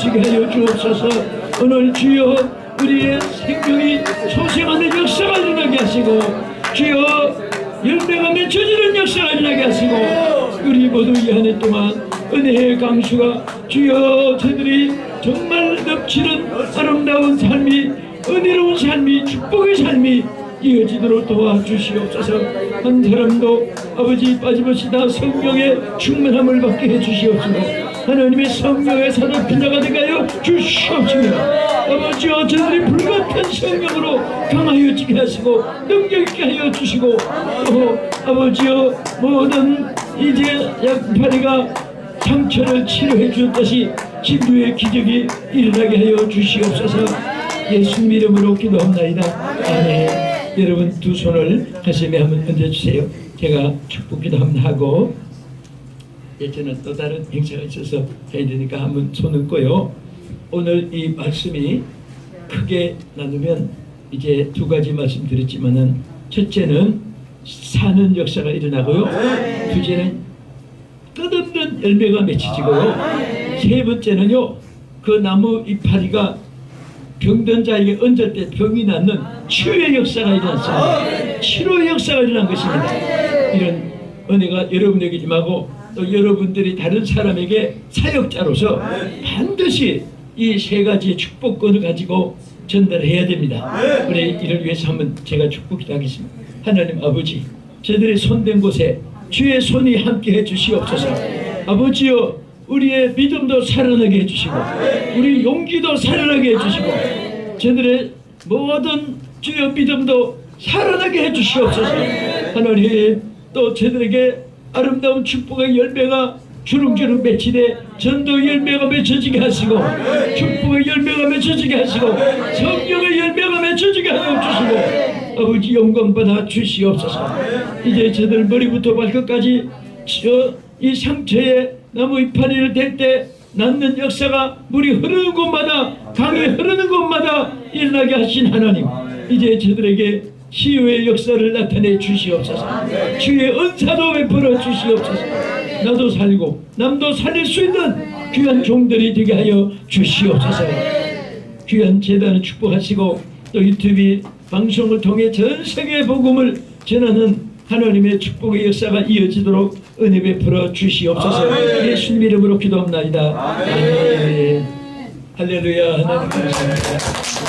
하여 주옵소서. 오늘 주여 우리의 생명이 소생하는 역사가 일어나게 하시고 주여 열매가 맺혀지는 역사가 일어나게 하시고 우리 모두 이 한 해 동안 은혜의 강수가 주여 저들이 정말 넘치는 아름다운 삶이 은혜로운 삶이 축복의 삶이 이어지도록 도와주시옵소서. 한 사람도 아버지 빠짐없이 다 성령의 충만함을 받게 해주시옵소서 하나님의 피자가 되게 하여 주시옵소서. 아버지여 저들이 불같은 성령으로 강하여 지게 하시고 능력 있게 하여 주시고 또 아버지여 모든 이제 약파리가 상처를 치료해 주었듯이 진주의 기적이 일어나게 하여 주시옵소서. 예수님 이름으로 기도합나이다. 아멘. 여러분 두 손을 가슴에 한번 얹어주세요. 제가 축복 기도 한번 하고 예전에 또 다른 행사가 있어서 해야 되니까 한번 손 얹고요. 오늘 이 말씀이 크게 나누면 이제 두 가지 말씀 드렸지만은 첫째는 사는 역사가 일어나고요. 둘째는 끝없는 열매가 맺혀지고요. 세 번째는요 그 나무 이파리가 병든 자에게 얹을 때 병이 낫는 치유의 역사가 일어났습니다. 치료의 역사가 일어난 것입니다. 이런 은혜가 여러분에게 임하고 또 여러분들이 다른 사람에게 사역자로서 반드시 이 세 가지의 축복권을 가지고 전달해야 됩니다. 우리 이를 위해서 한번 제가 축복 기도하겠습니다. 하나님 아버지, 저들의 손댄 곳에 주의 손이 함께 해주시옵소서. 아버지여, 우리의 믿음도 살아나게 해주시고, 우리 용기도 살아나게 해주시고, 저들의 모든 주의 믿음도 살아나게 해주시옵소서. 하나님, 또 저들에게 아름다운 축복의 열매가 주룩주룩 맺히되 전도 열매가 맺혀지게 하시고 축복의 열매가 맺혀지게 하시고 성령의 열매가 맺혀지게 하여 주시고 아버지 영광 받아 주시옵소서. 이제 저들 머리부터 발끝까지 저이 상처에 나무 이파리를 댈때 낫는 역사가 물이 흐르는 곳마다 강이 흐르는 곳마다 일어나게 하신 하나님 이제 저들에게 치유의 역사를 나타내 주시옵소서. 주의 은사도 베풀어 주시옵소서. 나도 살고 남도 살릴 수 있는 귀한 종들이 되게 하여 주시옵소서. 귀한 재단을 축복하시고 또 유튜브 방송을 통해 전 세계 복음을 전하는 하나님의 축복의 역사가 이어지도록 은혜 베풀어 주시옵소서. 예수님 이름으로 기도합나이다. 아멘. 할렐루야. 하나님. 감사합니다